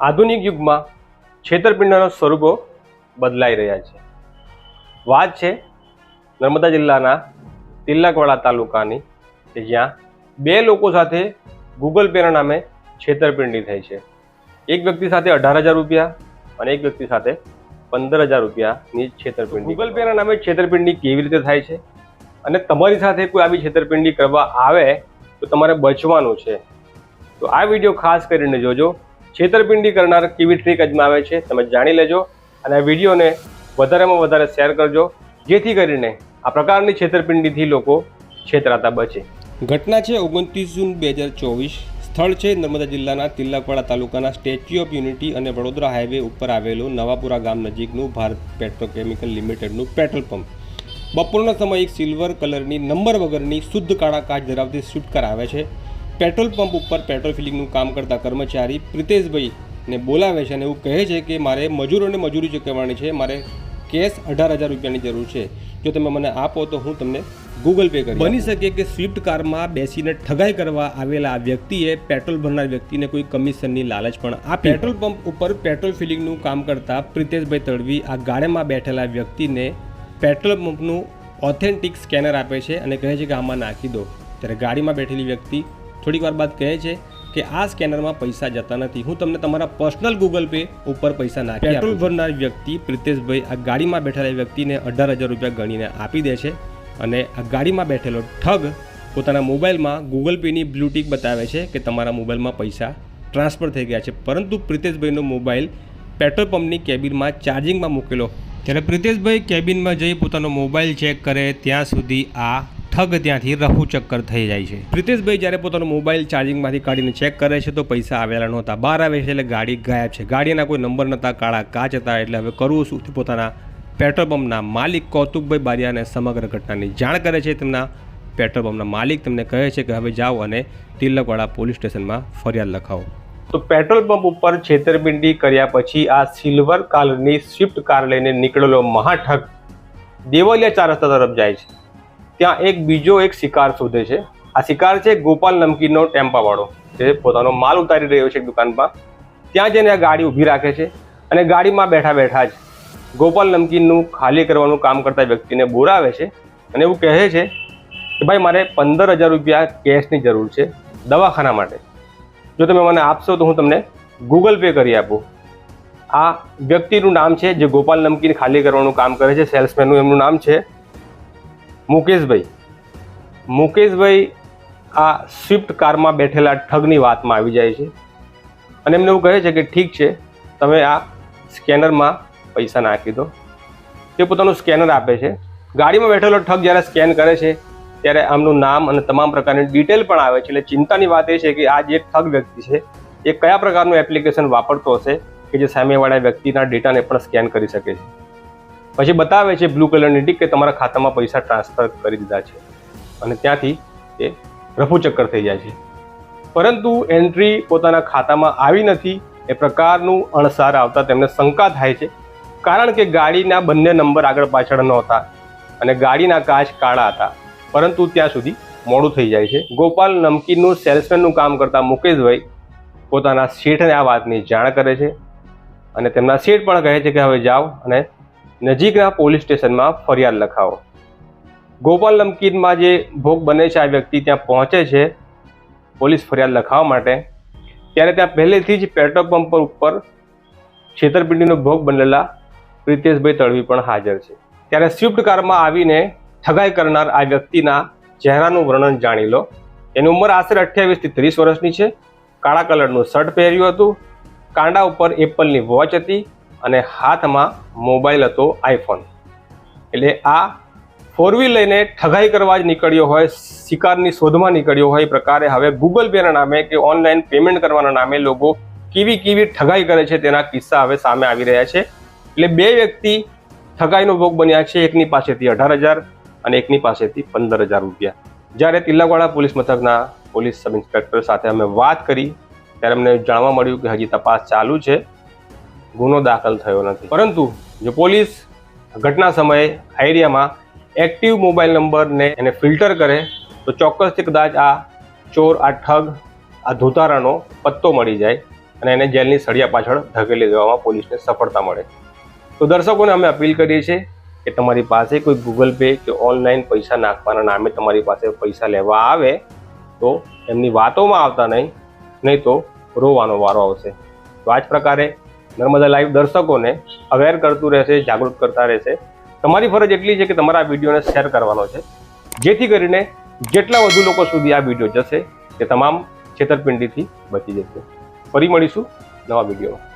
આધુનિક યુગમાં છેતરપિંડીના સ્વરૂપો બદલાઈ રહ્યા છે. વાત છે નર્મદા જિલ્લાના તિલકવાડા તાલુકાની, કે જ્યાં બે લોકો સાથે ગૂગલ પેના નામે છેતરપિંડી થઈ છે. એક વ્યક્તિ સાથે અઢાર હજાર રૂપિયા અને એક વ્યક્તિ સાથે પંદર હજાર રૂપિયાની છેતરપિંડી. ગૂગલ પેના નામે છેતરપિંડી કેવી રીતે થાય છે? અને તમારી સાથે કોઈ આવી છેતરપિંડી કરવા આવે તો તમારે બચવાનું છે. તો આ વીડિયો ખાસ કરીને જોજો. છેતરપિંડી કરનાર કેવી ટ્રીક અજમાવે છે તમે જાણી લેજો અને આ વિડીયોને વધારેમાં વધારે શેર કરજો, જેથી કરીને આ પ્રકારની છેતરપિંડીથી લોકો છેતરાતા બચે. ઘટના છે ઓગણત્રીસ જૂન બે હજાર ચોવીસ. સ્થળ છે નર્મદા જિલ્લાના તિલકવાડા તાલુકાના સ્ટેચ્યુ ઓફ યુનિટી અને વડોદરા હાઈવે ઉપર આવેલું નવાપુરા ગામ નજીકનું ભારત પેટ્રોકેમિકલ લિમિટેડનું પેટ્રોલ પંપ. બપોરના સમયે એક સિલ્વર કલરની નંબર વગરની શુદ્ધ કાળા કાચ ધરાવતી સ્વિફ્ટ કાર આવે છે. પેટ્રોલ પંપ ઉપર પેટ્રોલ ફિલિંગનું કામ કરતા કર્મચારી પ્રિતેશભાઈને બોલાવે છે અને એવું કહે છે કે મારે મજૂરોને મજૂરી ચૂકવવાની છે મારે કેશ અઢાર હજાર રૂપિયાની જરૂર છે. જો તમે મને આપો તો હું તમને ગૂગલ પે કરી બની શકે કે સ્વિફ્ટ કારમાં બેસીને ઠગાઈ કરવા આવેલા આ વ્યક્તિએ પેટ્રોલ ભરનાર વ્યક્તિને કોઈ કમિશનની લાલચ પણ આપી. પેટ્રોલ પંપ ઉપર પેટ્રોલ ફિલિંગનું કામ કરતા પ્રિતેશભાઈ તડવી આ ગાડીમાં બેઠેલા વ્યક્તિને પેટ્રોલ પંપનું ઓથેન્ટિક સ્કેનર આપે છે અને કહે છે કે આમાં નાખી દો. ત્યારે ગાડીમાં બેઠેલી વ્યક્તિ થોડીક વાર બાદ કહે છે કે આ સ્કેનરમાં પૈસા જતા નથી. હું તમને તમારા પર્સનલ ગૂગલ પે ઉપર પૈસા નાખી પેટ્રોલ ભરનાર વ્યક્તિ પ્રિતેશભાઈ આ ગાડીમાં બેઠેલા વ્યક્તિને અઢાર હજાર રૂપિયા ગણીને આપી દે છે અને આ ગાડીમાં બેઠેલો ઠગ પોતાના મોબાઈલમાં ગૂગલ પેની બ્લુટીક બતાવે છે કે તમારા મોબાઈલમાં પૈસા ટ્રાન્સફર થઈ ગયા છે. પરંતુ પ્રિતેશભાઈનો મોબાઈલ પેટ્રોલ પંપની કેબિનમાં ચાર્જિંગમાં મૂકેલો. ત્યારે પ્રિતેશભાઈ કેબિનમાં જઈ પોતાનો મોબાઈલ ચેક કરે ત્યાં સુધી આ ઠગ ત્યાંથી રફુ ચક્કર થઈ જાય છે. પ્રિતેશભાઈ જ્યારે પોતાનો મોબાઈલ ચાર્જિંગમાંથી કાઢીને ચેક કરે છે તો પૈસા આવેલા નહોતા. બહાર આવે છે એટલે ગાડી ગાયબ છે. ગાડીના કોઈ નંબર નહોતા કાળા કાચ હતા એટલે હવે કરવું શું પોતાના પેટ્રોલ પંપના માલિક કૌતુકભાઈ બારિયાને સમગ્ર ઘટનાની જાણ કરે છે. તેમના પેટ્રોલ પંપના માલિક તમને કહે છે કે હવે જાઓ અને તિલકવાડા પોલીસ સ્ટેશનમાં ફરિયાદ લખાવો. તો પેટ્રોલ પંપ ઉપર છેતરપિંડી કર્યા પછી આ સિલ્વર કાલની સ્વિફ્ટ કાર લઈને નીકળેલો મહાઠગ દેવલિયા ચાર રસ્તા તરફ જાય છે. ત્યાં એક બીજો એક શિકાર શોધે છે. આ શિકાર છે ગોપાલ નમકીનનો ટેમ્પાવાળો. જે પોતાનો માલ ઉતારી રહ્યો છે એક દુકાનમાં. ત્યાં જઈને આ ગાડી ઊભી રાખે છે અને ગાડીમાં બેઠા બેઠા જ ગોપાલ નમકીનનું ખાલી કરવાનું કામ કરતા વ્યક્તિને બોરાવે છે અને એવું કહે છે કે, ભાઈ, મારે પંદર હજાર રૂપિયા કેશની જરૂર છે દવાખાના માટે. જો તમે મને આપશો તો હું તમને ગૂગલ પે કરી આપું. આ વ્યક્તિનું નામ છે જે ગોપાલ નમકીન ખાલી કરવાનું કામ કરે છે, સેલ્સમેનનું એમનું નામ છે મુકેશભાઈ મુકેશભાઈ આ સ્વિફ્ટ કારમાં બેઠેલા ઠગની વાતમાં આવી જાય છે અને એમને એવું કહે છે કે ઠીક છે, તમે આ સ્કેનરમાં પૈસા નાખી દો. તે પોતાનું સ્કેનર આપે છે. ગાડીમાં બેઠેલો ઠગ જ્યારે સ્કેન કરે છે, ત્યારે આમનું નામ અને તમામ પ્રકારની ડિટેલ પણ આવે છે. એટલે ચિંતાની વાત એ છે કે આ જે ઠગ વ્યક્તિ છે, એ કયા પ્રકારનું એપ્લિકેશન વાપરતો હશે કે જે સામેવાળા વ્યક્તિના ડેટાને પણ સ્કેન કરી શકે છે? પછી બતાવે છે બ્લુ કલરની ટીક કે તમારા ખાતામાં પૈસા ટ્રાન્સફર કરી દીધા છે. અને ત્યાંથી એ રફુચક્કર થઈ જાય છે. પરંતુ એન્ટ્રી પોતાના ખાતામાં આવી નથી, એ પ્રકારનું અણસાર આવતા તેમને શંકા થાય છે. કારણ કે ગાડીના બંને નંબર આગળ પાછળ નહોતા અને ગાડીના કાચ કાળા હતા. પરંતુ ત્યાં સુધી મોડું થઈ જાય છે. ગોપાલ નમકીનનું સેલ્સમેનનું કામ કરતા મુકેશભાઈ પોતાના શેઠને આ વાતની જાણ કરે છે અને તેમના શેઠ પણ કહે છે કે હવે જાઓ અને નજીકના પોલીસ સ્ટેશનમાં ફરિયાદ લખાવો. ગોપાલ નમકીનમાં જે ભોગ બને છે, આ વ્યક્તિ ત્યાં પહોંચે છે, પોલીસ ફરિયાદ લખાવવા માટે. ત્યારે ત્યાં પહેલેથી જ પેટ્રોલ પંપ પર ઉપર છેતરપિંડીનો ભોગ બનેલા પ્રિતેશભાઈ તળવી પણ હાજર છે. ત્યારે સ્વિફ્ટ કારમાં આવીને ઠગાઈ કરનાર આ વ્યક્તિના ચહેરાનું વર્ણન જાણી લો. એની ઉંમર આશરે અઠ્યાવીસથી ત્રીસ વર્ષની છે. કાળા કલરનું શર્ટ પહેર્યું હતું. કાંડા ઉપર એપલની વોચ હતી. અને હાથમાં મોબાઈલ હતો આઈફોન. એટલે આ ફોર વ્હીલ લઈને ઠગાઈ કરવા જ નીકળ્યો હોય, શિકારની શોધમાં નીકળ્યો હોય એ પ્રકારે હવે ગૂગલ પેના નામે કે ઓનલાઈન પેમેન્ટ કરવાના નામે લોકો કેવી કેવી ઠગાઈ કરે છે તેના કિસ્સા હવે સામે આવી રહ્યા છે. એટલે બે વ્યક્તિ ઠગાઈનો ભોગ બન્યા છે, એકની પાસેથી અઢાર હજાર અને એકની પાસેથી પંદર હજાર રૂપિયા. જ્યારે તિલકવાડા પોલીસ મથકના પોલીસ સબ ઇન્સ્પેક્ટર સાથે અમે વાત કરી, ત્યારે અમને જાણવા મળ્યું કે હજી તપાસ ચાલુ છે. ગુનો દાખલ થયો નથી. પરંતુ જો પોલીસ ઘટના સમયે આ એક્ટિવ મોબાઈલ નંબરને એને ફિલ્ટર કરે, તો ચોક્કસથી કદાચ આ ચોર, આ ઠગ, આ ધોતારાનો પત્તો મળી જાય અને એને જેલની સળિયા પાછળ ધકેલી દેવામાં પોલીસને સફળતા મળે. તો દર્શકોને અમે અપીલ કરીએ છીએ કે તમારી પાસે કોઈ ગૂગલ પે કે ઓનલાઈન પૈસા નાખવાના નામે તમારી પાસે પૈસા લેવા આવે, તો એમની વાતોમાં આવતા નહીં નહીં તો રોવાનો વારો આવશે. તો આ જ પ્રકારે નર્મદા લાઈવ દર્શકોને અવેર કરતું રહેશે, જાગૃત કરતા રહેશે. તમારી ફરજ એટલી છે કે તમારા આ વિડીયોને શેર કરવાનો છે. જેથી કરીને જેટલા વધુ લોકો સુધી આ વીડિયો જશે, તે તમામ છેતરપિંડીથી બચી જશે. ફરી મળીશું નવા વિડીયોમાં.